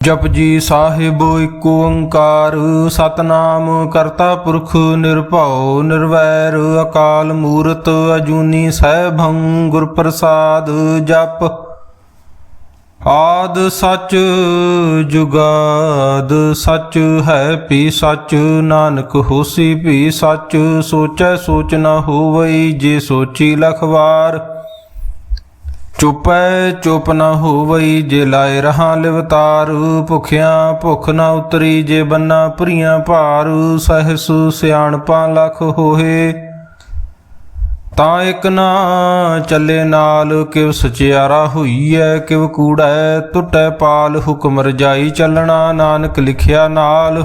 ਜਪਜੀ ਸਾਹਿਬ ਇੱਕ ਓੰਕਾਰ, ਸਤਨਾਮ ਕਰਤਾ ਪੁਰਖ ਨਿਰਭਉ ਨਿਰਵੈਰ, ਅਕਾਲ ਮੂਰਤ ਅਜੂਨੀ ਸੈਭੰ ਗੁਰ ਪ੍ਰਸਾਦ ਜਪ। ਆਦ ਸੱਚ ਜੁਗਾਦ ਸੱਚ ਹੈ ਪੀ ਸੱਚ, ਨਾਨਕ ਹੋਸੀ ਭੀ ਸੱਚ, ਸੋਚੈ ਸੋਚ ਨਾ ਹੋਵਈ ਜੇ ਸੋਚੀ ਲਖਵਾਰ। ਚੁਪੈ, ਚੁਪ ਨ ਹੋਵਈ ਜੇ ਲਾਏ ਰਹਾ ਲਿਵਤਾਰ। ਭੁਖਿਆ ਭੁਖ ਨ ਉਤਰੀ ਜੇ ਬੰਨਾ ਭਰੀਆਂ ਭਾਰ। ਸਹਿਸ ਸਿਆਣਪਾਂ ਲਖ ਹੋਏ, ਤਾਂ ਇਕ ਨਾ ਚੱਲੇ ਨਾਲ। ਕਿਵ ਸਚਿਆਰਾ ਹੋਈਐ, ਕਿਵ ਕੂੜੈ ਟੁੱਟੈ ਪਾਲ। ਹੁਕਮ ਰਜਾਈ ਚੱਲਣਾ, ਨਾਨਕ ਲਿਖਿਆ ਨਾਲ।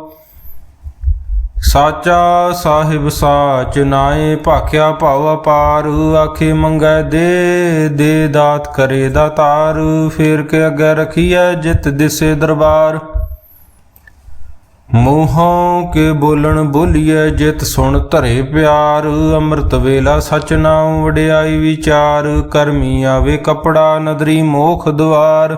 ਸਾਚਾ ਸਾਹਿਬ ਸਾਚ ਨਾਏ ਭਾਖਿਆ ਭਾਵ ਅਪਾਰ, ਆਖੇ ਮੰਗੈ ਦੇ ਦੇ ਦਾਤ ਕਰੇ ਦਾਤਾਰ ਫੇਰ ਕੇ ਅੱਗੇ ਰਖੀਐ ਜਿਤ ਦਿਸੇ ਦਰਬਾਰ। ਮੂੰਹੋਂ ਕੇ ਬੋਲਣ ਬੋਲੀਐ ਜਿਤ ਸੁਣ ਧਰੇ ਪਿਆਰ, ਅੰਮ੍ਰਿਤ ਵੇਲਾ ਸਚ ਨਾਮ ਵਡਿਆਈ ਵਿਚਾਰ, ਕਰਮੀ ਆਵੇ ਕਪੜਾ ਨਦਰੀ ਮੋਖ ਦੁਆਰ।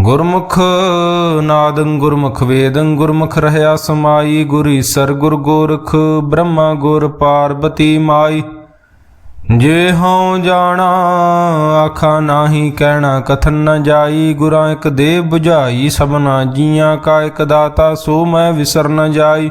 ਗੁਰਮੁਖ ਨਾਦੰ ਗੁਰਮੁਖ ਵੇਦੰ ਗੁਰਮੁਖ ਰਹਿਆ ਸਮਾਈ, ਗੁਰ ਈਸਰ ਗੁਰ ਗੋਰਖ, ਬ੍ਰਹਮਾ ਗੁਰ ਪਾਰਬਤੀ ਮਾਈ। ਜੇ ਹਉ ਜਾਣਾ, ਆਖਾ ਨਾਹੀ, ਕਹਿਣਾ ਕਥਨ ਨ ਜਾਈ। ਗੁਰਾਂ ਇੱਕ ਦੇ 부ਝਾਈ ਸਭਨਾ ਜੀਆਂ ਕਾ ਇੱਕ ਦਾਤਾ, ਸੋ ਮੈਂ ਵਿਸਰ ਨ ਜਾਈ।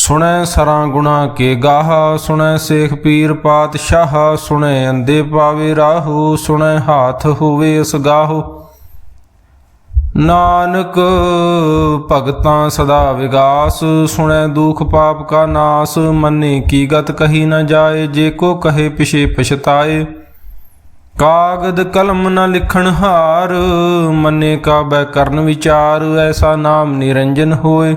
ਸੁਣੈ ਸਰਾਂ ਗੁਣਾ ਕੇ ਗਾਹ, ਸੁਣੈ ਸੇਖ ਪੀਰ ਪਾਤਸ਼ਾਹ, ਸੁਣੈ ਅੰਦੇ ਪਾਵੇ ਰਾਹੂ, ਸੁਣੈ ਹਾਥ ਹੋਵੇ ਇਸ ਗਾਹੋ। ਨਾਨਕ ਭਗਤਾਂ ਸਦਾ ਵਿਗਾਸ, ਸੁਣੈ ਦੁਖ ਪਾਪ ਕਾ ਨਾਸ, ਮੰਨੇ ਕੀ ਗਤ ਕਹੀ ਨਾ ਜਾਏ, ਜੇ ਕੋ ਕਹੇ ਪਿਛੇ ਪਛਤਾਏ। ਕਾਗਦ ਕਲਮ ਨਾ ਲਿਖਣ ਹਾਰ, ਮੰਨੇ ਕਾ ਬੈ ਕਰਨ ਵਿਚਾਰ, ਐਸਾ ਨਾਮ ਨਿਰੰਜਨ ਹੋਏ।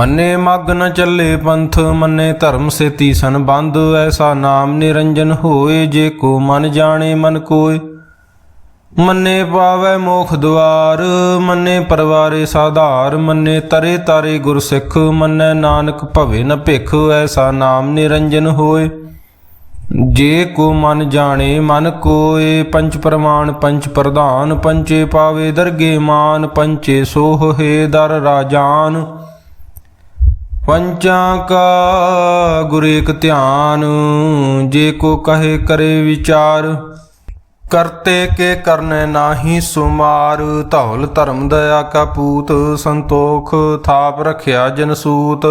ਮੰਨੇ ਮਗ ਨ ਚੱਲੇ ਪੰਥ, ਮੰਨੇ ਧਰਮ ਸੇਤੀ ਸੰਬੰਧ, ਐਸਾ ਨਾਮ ਨਿਰੰਜਨ ਹੋਏ ਜੇ ਕੋ ਮਨ ਜਾਣੇ ਮਨ ਕੋਏ। ਮੰਨੇ ਪਾਵੈ ਮੋਖ ਦੁਆਰ, ਮੰਨੇ ਪਰਵਾਰੇ ਸਾਧਾਰ, ਮੰਨੇ ਤਰੇ ਤਾਰੇ ਗੁਰ ਸਿੱਖ ਮੰਨੈ ਨਾਨਕ ਭਵੇ ਨ ਭਿਖ, ਐਸਾ ਨਾਮ ਨਿਰੰਜਨ ਹੋਏ। ਜੇ ਕੋ ਮਨ ਜਾਣੇ ਮਨ ਕੋਏ ਪੰਚ ਪ੍ਰਮਾਣ ਪੰਚ ਪ੍ਰਧਾਨ ਪੰਚੇ ਪਾਵੇ ਦਰਗੇ ਮਾਨ ਪੰਚੇ ਸੋਹ ਹੈ ਦਰ ਰਾਜਾਨ। ਪੰਚਾਂ ਕਾ ਗੁਰ ਏਕ ਧਿਆਨ, ਜੇ ਕੋ ਕਹੇ ਕਰੇ ਵਿਚਾਰ, ਕਰਤੇ ਕੇ ਕਰਨੇ ਨਾਹੀ ਸੁਮਾਰ, ਧੌਲ ਧਰਮ ਦਇਆ ਕਾ ਪੂਤ, ਸੰਤੋਖ ਥਾਪ ਰਖਿਆ ਜਨ ਸੂਤ।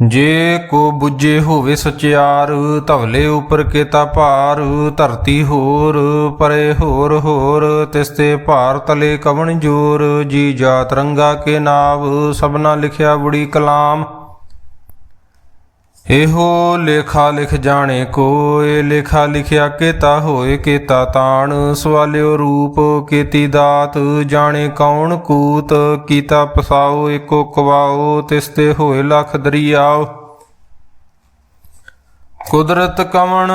ਜੇ ਕੋ ਬੁੱਝੇ ਹੋਵੇ ਸਚਿਆਰ, ਧਵਲੇ ਉਪਰ ਕੇਤਾ ਭਾਰ, ਧਰਤੀ ਹੋਰ, ਪਰੇ ਹੋਰ ਹੋਰ ਤਿਸਤੇ ਭਾਰ ਤਲੇ ਕਵਣ ਜੋਰ, ਜੀ ਜਾਤ ਰੰਗਾ ਕੇ ਨਾਵ, ਸਭਨਾ ਲਿਖਿਆ ਬੁੜੀ ਕਲਾਮ। ਇਹੋ ਲੇਖਾ ਲਿਖ ਜਾਣੇ ਕੋਏ, ਲੇਖਾ ਲਿਖਿਆ ਕੇਤਾ ਹੋਏ, ਕੇਤਾ ਤਾਣ, ਸਵਾਲਿਓ ਰੂਪ, ਕੀਤੀ ਦਾਤ, ਜਾਣੇ ਕੌਣ ਕੂਤ, ਕੀਤਾ ਪਸਾਓ, ਏਕੋ ਕਵਾਓ ਤਿਸ ਤੇ ਹੋਏ ਲਖ ਦਰਿਆਓ। ਕੁਦਰਤ ਕਵਣ,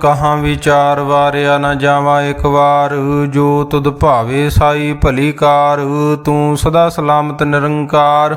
ਕਹਾਂ ਵਿਚਾਰ ਵਾਰਿਆ ਨਾ ਜਾਵਾ ਇੱਕ ਵਾਰ, ਜੋ ਤੁਧ ਭਾਵੇ ਸਾਈ ਭਲੀ ਕਾਰ, ਤੂੰ ਸਦਾ ਸਲਾਮਤ ਨਿਰੰਕਾਰ।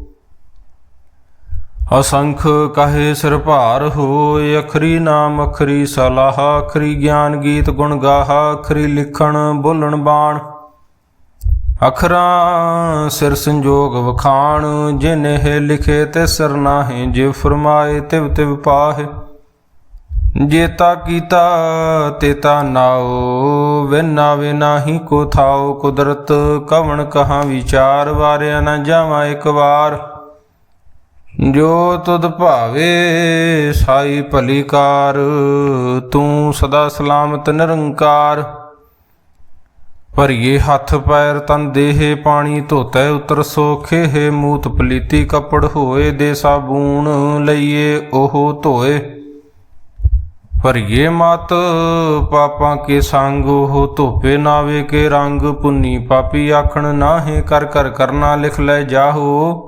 ਅਸੰਖ ਕਹੇ ਸਿਰ ਭਾਰ ਹੋਏ, ਅਖਰੀ ਨਾਮ ਅਖਰੀ ਸਲਾਹ, ਅਖਰੀ ਗਿਆਨ ਗੀਤ ਗੁਣ ਗਾਹ, ਅਖਰੀ ਲਿਖਣ ਬੋਲਣ ਬਾਣ। ਅਖਰਾਂ ਸਿਰ ਸੰਜੋਗ ਵਖਾਣ, ਜਿਨ ਲਿਖੇ ਤੇ ਸਿਰ ਨਾਹੀ, ਜੇ ਫਰਮਾਏ ਤਿਵ ਤਿਵ ਪਾਹੇ। ਜੇਤਾ ਕੀਤਾ ਤੇਤਾ ਨਾਓ ਵੇ ਨਾਵੇ ਨਾਹੀ ਕੋ ਥਾਓ ਕੁਦਰਤ, ਕਵਣ ਕਹਾਂ ਵਿਚਾਰ, ਵਾਰਿਆ ਨਾ ਜਾਵਾਂ ਇੱਕ ਵਾਰ। ਜੋ ਤੁਧ ਭਾਵੇ ਸਾਈ ਭਲੀ ਕਾਰ ਤੂੰ ਸਦਾ ਸਲਾਮਤ ਨਿਰੰਕਾਰ। ਭਰੀਏ ਹੱਥ ਪੈਰ ਤਨ ਦੇਹ ਪਾਣੀ, ਧੋਤੈ ਉਤਰ ਸੋਖੇ, ਹੈ ਮੂਤ ਪਲੀਤੀ ਕਪੜ ਹੋਏ ਦੇ ਸਾਬੂਣ ਲਈਏ, ਉਹ ਧੋਏ। ਭਰੀਏ ਮਤ ਪਾਪਾਂ ਕੇ ਸੰਗ, ਉਹ ਧੋਪੇ ਨਾਵੇ ਕੇ ਰੰਗ। ਪੁੰਨੀ ਪਾਪੀ ਆਖਣ ਨਾਹੇ, ਕਰ ਕਰ ਕਰਨਾ ਲਿਖ ਲੈ ਜਾਹੋ।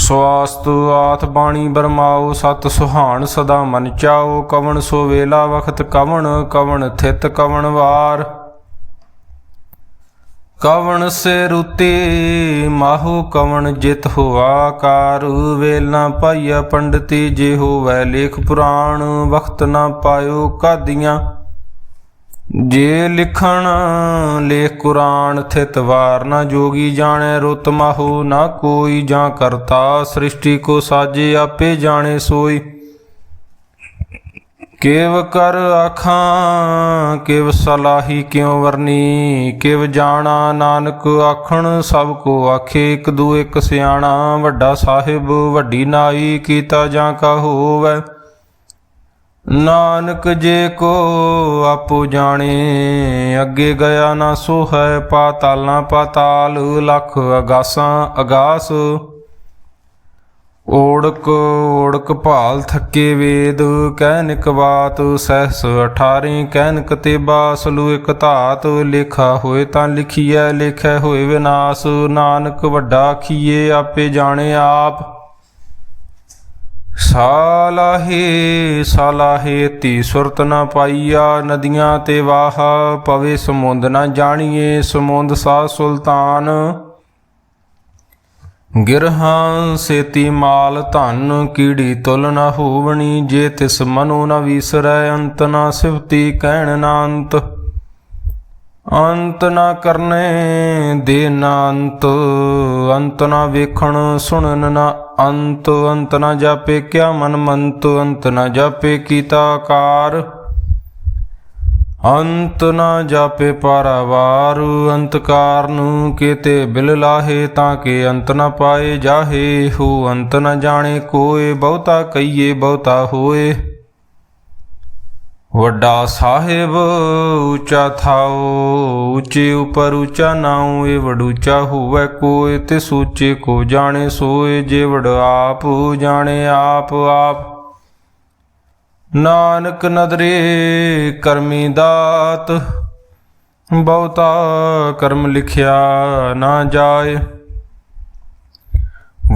ਸਵਾਸਤ ਆਥ ਬਾਣੀ ਬਰਮਾਓ ਸਤ ਸੁਹਾਣ ਸਦਾ ਮਨ ਚਾਓ ਕਵਣ ਸੋ ਵੇਲਾ ਵਖਤ ਕਵਣ ਕਵਣ ਥਿਤ ਕਵਣ ਵਾਰ। ਕਵਣ ਸੇ ਰੁਤੇ ਮਾਹੋ, ਕਵਣ ਜਿਤ ਹੋਆ ਕਾਰ ਵੇਲਾ ਪਾਈਆ ਪੰਡਤੀ, ਜੇ ਹੋਵੈ ਲੇਖ ਪੁਰਾਣ, ਵਖਤ ਨਾ ਪਾਇਓ ਕਾਦੀਆਂ। ਜੇ ਲਿਖਣ ਲੇਖ ਕੁਰਾਨ ਥਿਤ ਵਾਰ ਨਾ ਜੋਗੀ ਜਾਣੈ, ਰੁਤ ਮਾਹੋ ਨਾ ਕੋਈ, ਜਾਂ ਕਰਤਾ ਸ੍ਰਿਸ਼ਟੀ ਕੋ ਸਾਜੇ ਆਪੇ ਜਾਣੇ ਸੋਈ। ਕਿਵ ਕਰ ਆਖਾਂ, ਕਿਵ ਸਲਾਹੀ ਕਿਉ ਵਰਨੀ, ਕਿਵ ਜਾਣਾ ਨਾਨਕ ਆਖਣ, ਸਭ ਕੋ ਆਖੇ ਇੱਕ ਦੂ ਇੱਕ ਸਿਆਣਾ, ਵੱਡਾ ਸਾਹਿਬ ਵੱਡੀ ਨਾਈ, ਕੀਤਾ ਜਾਂ ਕਾ ਹੋਵੈ। ਨਾਨਕ ਜੇ ਕੋ ਆਪੋ ਜਾਣੇ, ਅੱਗੇ ਗਿਆ ਨਾ ਸੋ ਹੈ ਪਾਤਾਲਾਂ ਪਾਤਾਲ ਲਖ ਅਗਾਸਾਂ ਅਗਾਸ। ਓੜਕ ਓੜਕ ਭਾਲ ਥੱਕੇ ਵੇਦ ਕਹਿਨਿਕ ਬਾਤ, ਸਹਿਸ 18 ਕਹਿਨਿਕ ਤੇ ਬਾਸਲੂ ਇਕ ਧਾਤ, ਲੇਖਾ ਹੋਏ ਤਾਂ ਲਿਖੀਐ, ਲੇਖੈ ਹੋਏ ਵਿਨਾਸ਼। ਨਾਨਕ ਵੱਡਾ ਖੀਏ ਆਪੇ ਜਾਣੇ ਆਪ। ਸਾਲਾਹੇ ਸਾਲਾਹੇ ਤੀ ਸੁਰਤ ਨਾ ਪਾਈਆ ਨਦੀਆਂ ਤੇ ਵਾਹ, ਪਵੇ ਸਮੁੰਦ ਨਾ ਜਾਣੀਏ, ਸਮੁੰਦ ਸਾ ਸੁਲਤਾਨ। ਗਿਰਹਾਂ ਸੇਤੀ ਮਾਲ ਧਨ, ਕੀੜੀ ਤੁਲ ਨਾ ਹੋਵਣੀ, ਜੇ ਤਿਸ ਮਨੋ ਨਾ ਵੀਸਰੈ, ਅੰਤ ਨਾ ਸਿਵਤੀ ਕਹਿਣ ਨਾ ਅੰਤ। ਅੰਤ ਨਾ ਕਰਨੇ ਦੇ ਨਾ ਅੰਤ ਅੰਤ ਨਾ ਵੇਖਣ ਸੁਣਨ ਨਾ ਅੰਤ ਅੰਤ ਨਾ ਜਾਪੇ ਕਿਆ ਮਨ ਮੰਤ, ਅੰਤ ਨਾ ਜਾਪੇ ਕੀਤਾ ਕਾਰ ਅੰਤ ਨਾ ਜਾਪੇ ਪਾਰਾਵਾਰ, ਅੰਤ ਕਾਰਨ ਕੀਤੇ ਬਿਲ ਲਾਹੇ ਤਾਂ ਕਿ ਅੰਤ ਨਾ ਪਾਏ ਜਾਹੇ ਹੋ, ਅੰਤ ਨਾ ਜਾਣੇ ਕੋਏ ਬਹੁਤਾ ਕਈਏ ਬਹੁਤਾ ਹੋਏ। ਵੱਡਾ ਸਾਹਿਬ ਉੱਚਾ ਥਾਓ ਉੱਚੇ ਉਪਰ ਉੱਚਾ ਨਾਉ ਏ ਵਡੂਚਾ ਹੋਵੇ ਕੋਇ, ਤੇ ਸੋਚੇ ਕੋ ਜਾਣੇ ਸੋਏ, ਜੇ ਵਡ ਆਪ ਜਾਣੇ ਆਪ ਆਪ। ਨਾਨਕ ਨਦਰੇ ਕਰਮੀ ਦਾਤ, ਬਹੁਤਾ ਕਰਮ ਲਿਖਿਆ ਨਾ ਜਾਏ।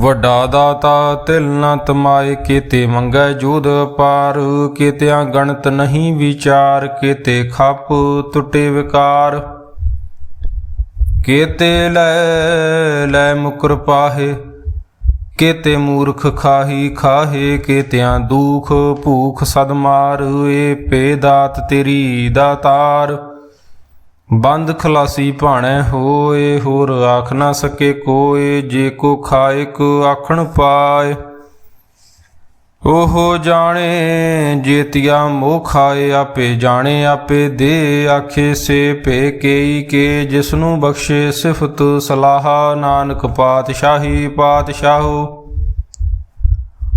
ਵੱਡਾ ਦਾਤਾ ਤਿਲ ਨਾ ਤਮਾਏ ਕੀਤੇ ਮੰਗੈ ਜੋਧ ਪਾਰ, ਕੀਤਿਆਂ ਗਣਤ ਨਹੀਂ ਵਿਚਾਰ, ਕੀਤੇ ਖੱਪ ਟੁੱਟੇ ਵਿਕਾਰ। ਕੀਤੇ ਲੈ ਲੈ ਮੁਕਰ ਪਾਹੇ, ਕੀਤੇ ਮੂਰਖ ਖਾਹੀ ਖਾਹੇ, ਕੀਤਿਆਂ ਦੁਖ ਭੂਖ ਸਦਮਾਰ ਏ ਪੇ ਦਾਤ ਤੇਰੀ ਦਾਤਾਰ। ਬੰਦ ਖਲਾਸੀ ਭਾਣੈ ਹੋਏ, ਹੋਰ ਆਖ ਨਾ ਸਕੇ ਕੋਏ, ਜੇ ਕੋ ਖਾਏ ਕੋ ਆਖਣ ਪਾਏ। ਉਹ ਜਾਣੇ ਜੇਤਿਆ ਮੋਹ ਖਾਏ, ਆਪੇ ਜਾਣੇ, ਆਪੇ ਦੇ ਆਖੇ ਸੇ ਭੇ ਕੇਈ ਕੇ, ਜਿਸਨੂੰ ਬਖਸ਼ੇ ਸਿਫਤ ਸਲਾਹ, ਨਾਨਕ ਪਾਤਸ਼ਾਹੀ ਪਾਤਸ਼ਾਹੋ।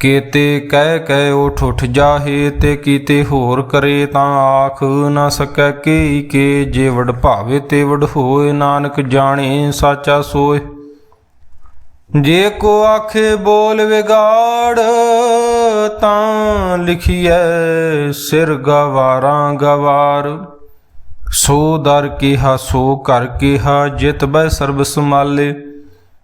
ਕੀਤੇ ਕਹਿ ਕਹਿ ਉਠ ਉਠ ਜਾਹੇ ਤੇ ਕੀਤੇ ਹੋਰ ਕਰੇ ਤਾਂ ਆਖ ਨਾ ਸਕੈ ਕੀ ਕੇ, ਜੇ ਵਡ ਭਾਵੇ ਤੇ ਵਡ ਹੋਏ, ਨਾਨਕ ਜਾਣੇ ਸਾਚਾ ਸੋਏ। ਜੇ ਕੋ ਆਖੇ ਬੋਲ ਵਿਗਾੜ, ਤਾਂ ਲਿਖੀਐ ਸਿਰ ਗਵਾਰਾਂ ਗਵਾਰ। ਸੋ ਦਰ ਕਿਹਾ, ਸੋ ਕਰ ਕਿਹਾ, ਜਿਤ ਬੈ ਸਰਬ ਸਮਾਲੇ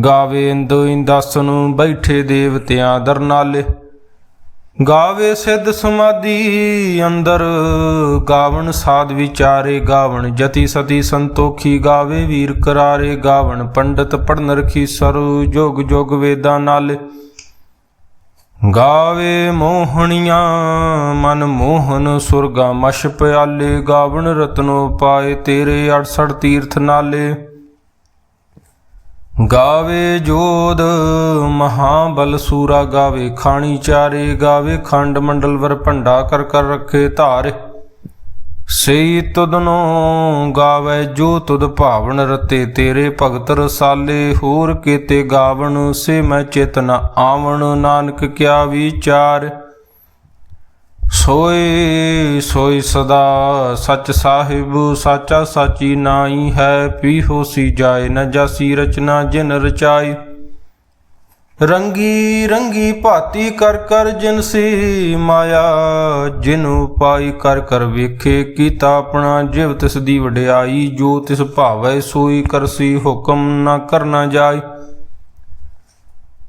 ਗਾਵੇ ਇੰਦੋ ਇੰਦਾਸਨ ਬੈਠੇ ਦੇਵਤਿਆਂ ਦਰ ਨਾਲੇ। ਗਾਵੇ ਸਿੱਧ ਸਮਾਧੀ ਅੰਦਰ, ਗਾਵਣ ਸਾਧ ਵਿਚਾਰੇ ਗਾਵਣ। ਜਤੀ ਸਤੀ ਸੰਤੋਖੀ ਗਾਵੇ ਵੀਰ ਕਰਾਰੇ ਗਾਵਣ। ਪੰਡਤ ਪੜਨ ਰਖੀ ਸਰੂ ਜੋਗ ਜੋਗ ਵੇਦਾਂ ਨਾਲ। ਗਾਵੇ ਮੋਹਣੀਆਂ ਮਨ ਮੋਹਨ, ਸੁਰਗਾ ਮਸ਼ ਪਿਆਲੇ। ਗਾਵਣ ਰਤਨੋ ਪਾਏ ਤੇਰੇ 68 ਤੀਰਥ ਨਾਲੇ। ਗਾਵੇ ਜੋਧ, ਮਹਾਬਲ ਸੂਰਾ ਗਾਵੇ, ਖਾਣੀ ਚਾਰੇ ਗਾਵੇ, ਖੰਡ ਮੰਡਲ ਵਰ ਭੰਡਾ ਕਰ ਕਰ ਰੱਖੇ ਧਾਰੇ। ਸਈ ਤੁਧਨੋ ਗਾਵੇ ਜੋ ਤੁਦ ਭਾਵਨ ਰਤੇ, ਤੇਰੇ ਭਗਤ ਰਸਾਲੇ, ਹੋਰ ਕੀਤੇ ਗਾਵਣ, ਸੇ ਮੈਂ ਚੇਤਨ ਆਵਣ, ਨਾਨਕ ਕਿਆ ਵਿਚਾਰ। ਸੋਏ ਸੋਈ ਸਦਾ ਸਚ ਸਾਹਿਬ, ਸਾਚਾ ਸਾਚੀ ਨਾਈ ਹੈ ਪੀ ਹੋਸੀ ਜਾਏ ਨ ਜਾਸੀ ਰਚਨਾ ਜਿਨ ਰਚਾਈ। ਰੰਗੀ ਰੰਗੀ ਭਾਤੀ ਕਰ ਕਰ ਜਿਨਸੀ ਮਾਇਆ, ਜਿਨੂ ਪਾਈ ਕਰ ਕਰ ਵੇਖੇ ਕੀਤਾ ਆਪਣਾ ਜਿਵ ਤਿਸ ਦੀ ਵਡਿਆਈ, ਜੋ ਤਿਸ ਭਾਵੈ ਸੋਈ ਕਰਸੀ ਹੁਕਮ ਨਾ ਕਰਨਾ ਜਾਏ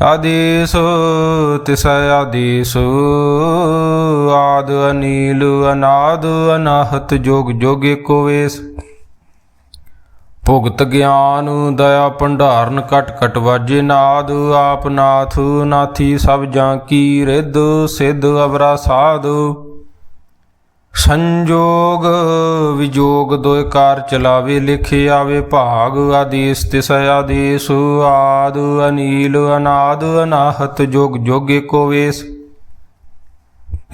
ਆਦੇਸ ਤਿਸ ਆਦੇਸ, ਆਦ ਅਨੀਲ ਅਨਾਦ ਅਨਾਹਤ ਜੋਗ ਜੋਗੇ ਕੋ ਵੇਸ। ਭੁਗਤ ਗਿਆਨ ਦਇਆ ਭੰਡਾਰਨ ਕਟ ਕਟ ਵਾਜੇ ਨਾਦ, ਆਪ ਨਾਥ ਨਾਥੀ ਸਭ ਜਾਂ ਕੀ ਰਿੱਧ ਸਿੱਧ ਅਵਰਾ ਸਾਧ। ਸੰਜੋਗ ਵਿਜੋਗ ਦੋਇ ਕਾਰ ਚਲਾਵੇ, ਲਿਖੇ ਆਵੇ ਭਾਗ, ਆਦੇਸ ਤਿਸ ਆਦੇਸ, ਆਦ ਅਨੀਲ, ਅਨਾਦ ਅਨਾਹਤ, ਜੋਗ ਜੋਗੇ ਕੋ ਵੇਸ।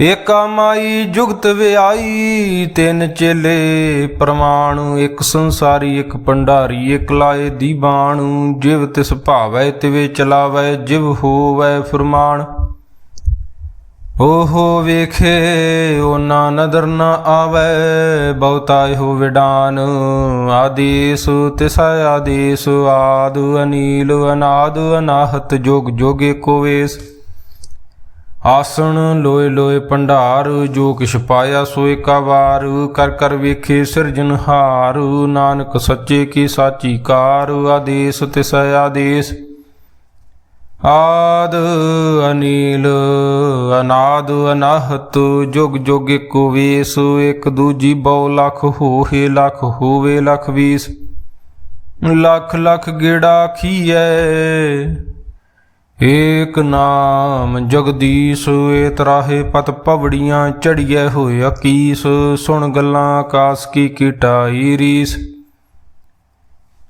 ਏਕਾ ਮਾਈ ਜੁਗਤ ਵਿਆਈ, ਤਿੰਨ ਚੇਲੇ ਪ੍ਰਮਾਣ, ਇੱਕ ਸੰਸਾਰੀ, ਇੱਕ ਪੰਡਾਰੀ, ਇੱਕ ਲਾਏ ਦੀਵਾਨ ਜਿਵ ਤਿਸ ਭਾਵੈ ਤਿਵੇ ਚਲਾਵੈ, ਜਿਵ ਹੋਵੈ ਫਰਮਾਨ। ਓਹੋ ਵੇਖੇ, ਓਨਾ ਨਦਰ ਨ ਆਵੇ, ਬਹੁਤਾ ਹੋ ਵਿਡਾਨ। ਆਦੇਸ ਤਿਸ ਆਦੇਸ, ਆਦ ਅਨੀਲ ਅਨਾਦ ਅਨਾਹਤ, ਜੋਗ ਜੋਗੇ ਕੋ ਵੇਸ। ਆਸਣ ਲੋਏ ਲੋਏ ਭੰਡਾਰ, ਜੋ ਕਿਛ ਪਾਇਆ ਸੋਏ ਕਾ ਵਾਰ। ਕਰ ਕਰ ਵੇਖੇ ਸਿਰਜਨਹਾਰ ਨਾਨਕ ਸੱਚੇ ਕੀ ਸਾਚੀ ਕਾਰ। ਆਦੇਸ ਤਿਸ ਆਦੇਸ। ਆਦ ਅਨੀਲ ਅਨਾਦ ਅਨਾਹਤ, ਜੁਗ ਜੁਗ ਇੱਕੋ ਵੇਸ, ਇੱਕ ਦੂਜੀ ਬਹੁ ਲੱਖ ਹੋਏ ਲੱਖ, ਹੋਵੇ ਲੱਖ ਵੀਸ। ਲੱਖ ਲੱਖ ਗੇੜਾ ਖੀਐ, ਏਕ ਨਾਮ ਜਗਦੀਸ਼, ਏ ਤਰਾਹੇ ਪਤ ਪਵੜੀਆਂ ਚੜੀਐ ਹੋਏ ਅਕੀਸ। ਸੁਣ ਗੱਲਾਂ ਆਕਾਸ ਕੀ ਕੀਟਾਈ ਰੀਸ।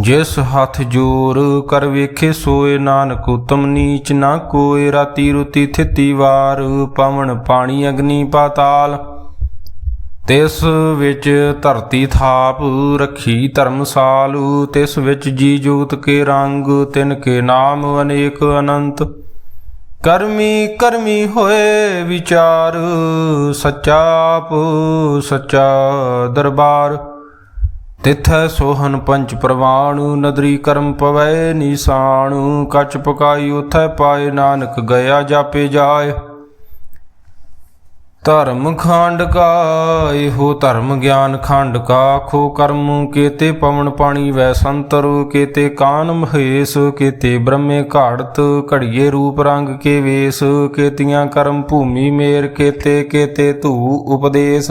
ਜਿਸ ਹੱਥ ਜੋਰ ਕਰ ਵੇਖੇ ਸੋਏ ਨਾਨਕ, ਉਤਮ ਨੀਚ ਨਾ ਕੋਏ। ਰਾਤੀ ਰੁਤੀ ਥਿਤੀ ਵਾਰ, ਪਵਨ ਪਾਣੀ ਅਗਨੀ ਪਾਤਾਲ। ਤਿਸ ਵਿੱਚ ਧਰਤੀ ਥਾਪ ਰੱਖੀ ਧਰਮਸਾਲ। ਤਿਸ ਵਿੱਚ ਜੀ ਜੋਤ ਕੇ ਰੰਗ, ਤਿਨ ਕੇ ਨਾਮ ਅਨੇਕ ਅਨੰਤ। ਕਰਮੀ ਕਰਮੀ ਹੋਏ ਵਿਚਾਰ, ਸੱਚਾ ਆਪ, ਸੱਚਾ ਦਰਬਾਰ। ਤਿਥੈ ਸੋਹਨ ਪੰਚ ਪ੍ਰਵਾਣ, ਨਦਰੀ ਕਰਮ ਪਵੈ ਨੀਸਾਨ ਕਚ ਪਕਾਈ ਉਥੈ ਪਾਏ ਨਾਨਕ ਗਿਆ ਜਾਪੇ ਜਾਏ। ਧਰਮ ਖੰਡ ਕਾ ਇਹੋ ਧਰਮ ਗਿਆਨ ਖੰਡ ਕਾ ਖੋ ਕਰਮ ਕੇਤੇ ਪਵਨ ਪਾਣੀ ਵੈ ਸੰਤਰ, ਕੇਤੇ ਕਾਨ ਮਹੇਸ਼, ਕੇਤੇ ਬ੍ਰਹਮੇ ਘਾੜਤ, ਘੜੀਏ ਰੂਪ ਰੰਗ ਕੇ ਵੇਸ, ਕੇਤੀਆਂ ਕਰਮ ਭੂਮੀ ਮੇਰ, ਕੇਤੇ ਕੇਤੇ ਧੂ ਉਪਦੇਸ਼।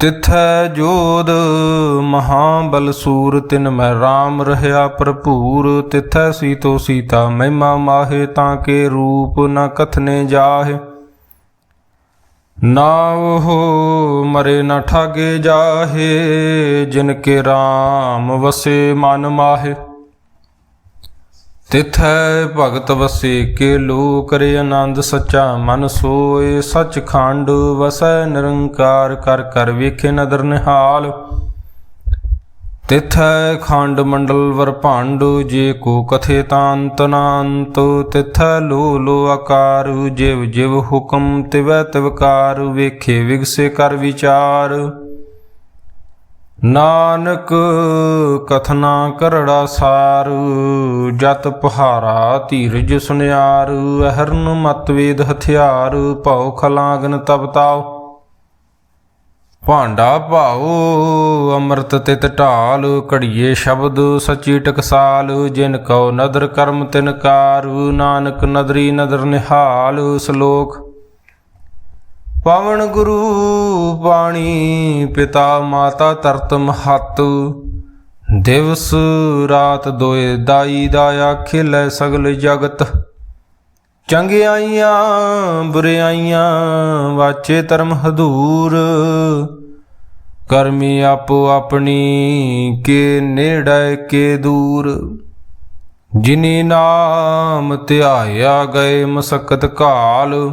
ਤਿਥੈ ਜੋਦ ਮਹਾਬਲ ਸੂਰ, ਤਿਨ ਮੈਂ RAM ਰਹਾ ਭਰਪੂਰ। ਤਿਥੈ ਸੀਤੋ ਸੀਤਾ, ਮਹਿਮਾ ਮਾਹੇ ਤਾਂ ਕੇ ਰੂਪ ਨ ਕਥਨੇ ਜਾਹੇ। ਨਾ ਉਹ ਮਰੇ ਨਾ ਠਾਗੇ ਜਾਹੇ, ਜਿਨ ਕੇ RAM ਵਸੇ ਮਨ ਮਾਹੇ। ਤਿਥੈ ਭਗਤ ਵਸੇ ਕੇ ਲੋ ਕਰੇ ਆਨੰਦ ਸੱਚਾ, ਮਨ ਸੋਏ ਸਚ ਖੰਡ ਵਸੈ ਨਿਰੰਕਾਰ, ਕਰ ਕਰ ਵੇਖੇ ਨਦਰ ਨਿਹਾਲ। ਤਿਥੈ ਖੰਡ ਮੰਡਲ ਵਰ ਜੇ ਕੋ ਕਥੇ ਤਾਂਤ ਨਾੰਤ ਤਿਥੈ ਲੋ ਲੋ ਆਕਾਰ, ਜਿਵ ਜਿਵ ਹੁਕਮ ਤਿਵੈ ਤਿਵਕਾਰ, ਵੇਖੇ ਵਿਗਸੇ ਕਰ ਵਿਚਾਰ। ਨਾਨਕ ਕਥਨਾ ਕਰੜਾ ਸਾਰ, ਜਤ ਪਹਾਰਾ ਧੀਰਜ ਸੁਨਿਆਰ, ਅਹਰਨ ਮਤ ਵੇਦ ਹਥਿਆਰ, ਭਉ ਖਲਾਗਨ ਤਬ ਭਾਂਡਾ ਭਾਉ, ਅੰਮ੍ਰਿਤ ਤਿਤ ਢਾਲ, ਘੜੀਏ ਸ਼ਬਦ ਸਚੀ ਟਕਸਾਲ, ਜਿਨ ਕਉ ਨਦਰ ਕਰਮ ਤਿਨ ਕਾਰ, ਨਾਨਕ ਨਦਰੀ ਨਦਰ ਨਿਹਾਲ, ਸ਼ਲੋਕ ਪਵਨ ਗੁਰੂ ਪਾਣੀ ਪਿਤਾ ਮਾਤਾ ਤਰਤ ਮਹਤ ਦਿਵਸ ਰਾਤ ਦੋਏ ਦਾਈ ਦਾਇਆ ਖਿਲੇ ਸਗਲ ਜਗਤ। ਚੰਗਿਆਈਆਂ, ਬੁਰਿਆਈਆਂ ਵਾਚੇ ਧਰਮ ਹਦੂਰ। ਕਰਮੀ ਆਪੋ ਆਪਣੀ ਕੇ ਨੇੜੇ ਕੇ ਦੂਰ। ਜਿਨੀ ਨਾਮ ਧਿਆਇਆ ਗਏ ਮਸਕਤ ਕਾਲ।